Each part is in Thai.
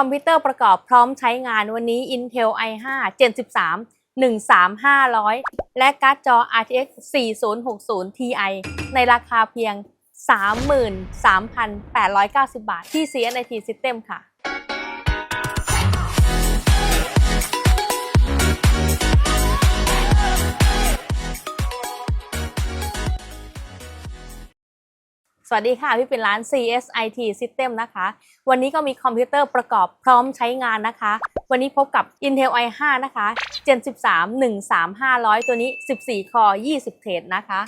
อมพิวเตอร์ประกอบพร้อมใช้งานวันนี้ Intel i5 Gen 13 13500 และการ์ดจอ RTX 4060 Ti ในราคาเพียง 33,890 บาทที่ CNIT System ค่ะ สวัสดีค่ะ พี่เป็นร้าน CSIT System นะคะ วันนี้ก็มีคอมพิวเตอร์ประกอบพร้อมใช้งานนะคะ วันนี้พบกับ Intel i5 นะคะ Gen 13 13500 ตัวนี้ 14 คอ 20 เทรดนะคะ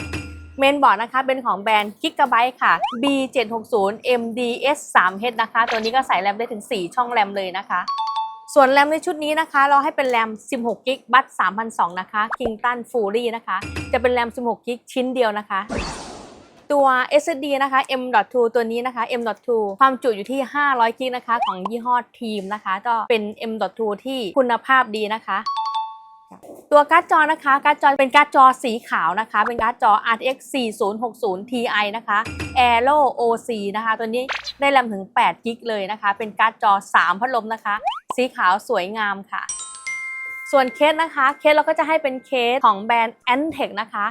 เมนบอร์ดนะคะเป็นของแบรนด์ Gigabyte ค่ะ B760 MDS 3H นะคะ ตัวนี้ก็ใส่แรมได้ถึง 4 ช่องแรมเลยนะคะ ส่วนแรมในชุดนี้นะคะ เราให้เป็นแรม 16กิกบัต3,200 นะคะ Kingston Fury นะคะ จะเป็นแรม 16กิกชิ้นเดียวนะคะ ตัว SSD นะคะ M.2 ตัวนี้นะคะ M.2 ความจุอยู่ที่ 500 กิกนะคะ ของยี่ห้อทีมนะคะ ก็เป็น M.2 ที่คุณภาพดีนะคะตัวการ์ดจอนะคะ การ์ดจอเป็นการ์ดจอสีขาวนะคะ เป็นการ์ดจอ RTX 4060 Ti นะคะ Aero OC นะคะ ตัวนี้ได้แรมถึง8กิกเลยนะคะ เป็นการ์ดจอ 3 พัดลมนะคะ สีขาวสวยงามค่ะ ส่วนเคสนะคะ เคสเราก็จะให้เป็นเคสของแบรนด์ Antec นะคะ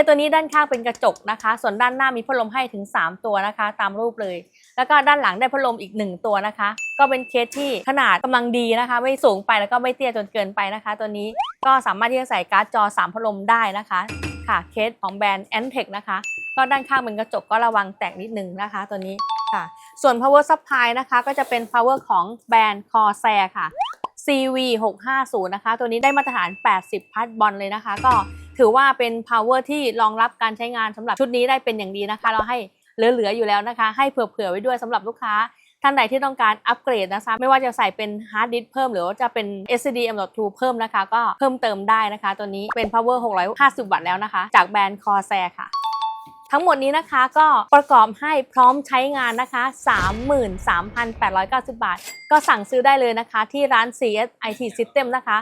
สตัวนี้ด้านข้างเป็นกระจกนะคะ ส่วนด้านหน้ามีพัดลมให้ถึง 3 ตัวนะคะ ตามรูปเลย แล้วก็ด้านหลังได้พัดลมอีก 1 ตัวนะคะ ก็เป็นเคสที่ขนาดกำลังดีนะคะ ไม่สูงไปแล้วก็ไม่เตี้ยจนเกินไปนะคะ ตัวนี้ก็สามารถที่จะใส่การ์ดจอ 3 พัดลมได้นะคะค่ะเคสของแบรนด์ Antec นะคะ ก็ด้านข้างเป็นกระจกก็ระวังแตกนิดนึงนะคะ ตัวนี้ค่ะ ส่วน power supply นะคะก็จะเป็น power ของแบรนด์ Corsair ค่ะ CV 650นะคะ ตัวนี้ได้มาตรฐาน 80 พัทบอลเลยนะคะ ก็ ถือว่าเป็น power ที่รองรับการใช้งานสำหรับชุดนี้ได้เป็นอย่างดีนะคะ เราให้เหลือๆอยู่แล้วนะคะ ให้เผื่อๆไว้ด้วยสำหรับลูกค้าท่านใดที่ต้องการอัปเกรดนะคะ ไม่ว่าจะใส่เป็นฮาร์ดดิสก์เพิ่มหรือว่าจะเป็น SSD M.2 เพิ่มนะคะ ก็เพิ่มเติมได้นะคะ ตัวนี้เป็น power 650 วัตต์แล้วนะคะ จากแบรนด์ Corsair ค่ะทั้งหมดนี้นะคะก็ประกอบให้พร้อมใช้งานนะคะ 33,890 บาท ก็สั่งซื้อได้เลยนะคะ ที่ร้าน CS IT System นะคะ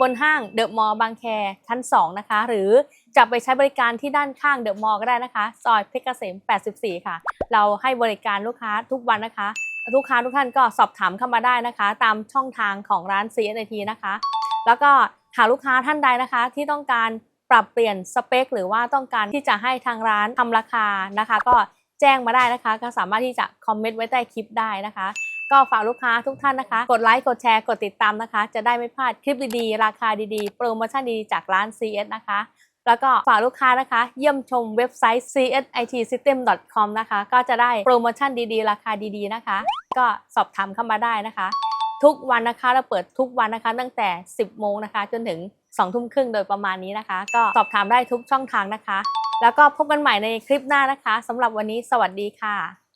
บนห้างเดอะมอลล์บางแคชั้น 2 นะคะ หรือจะไปใช้บริการที่ด้านข้างเดอะมอลล์ก็ได้นะคะ ซอยเพชรเกษม 84 ค่ะ เราให้บริการลูกค้าทุกวันนะคะ ลูกค้าทุกท่านก็สอบถามเข้ามาได้นะคะ ตามช่องทางของร้าน CSIT นะคะ แล้วก็หากลูกค้าท่านใดนะคะ ที่ต้องการปรับเปลี่ยนสเปค หรือว่าต้องการที่จะให้ทางร้านทำราคานะคะ ก็แจ้งมาได้นะคะ ก็สามารถที่จะคอมเมนต์ไว้ใต้คลิปได้นะคะ ก็ฝากลูกค้าทุกท่านนะคะ กดไลค์กดแชร์กดติดตามนะคะ จะได้ไม่พลาดคลิปดีๆ ราคาดีๆ โปรโมชั่นดีๆจากร้าน CS นะคะ แล้วก็ฝากลูกค้านะคะ เยี่ยมชมเว็บไซต์ csitsystem.com นะคะ ก็จะได้โปรโมชั่นดีๆ ราคาดีๆนะคะ ก็สอบถามเข้ามาได้นะคะ ทุกวันนะคะเราเปิดทุกวันนะคะ ตั้งแต่ 10 โมงนะคะ จนถึง2ทุ่มครึ่งโดยประมาณนี้นะคะ ก็สอบถามได้ทุกช่องทางนะคะ แล้วก็พบกันใหม่ในคลิปหน้านะคะสำหรับวันนี้สวัสดีค่ะ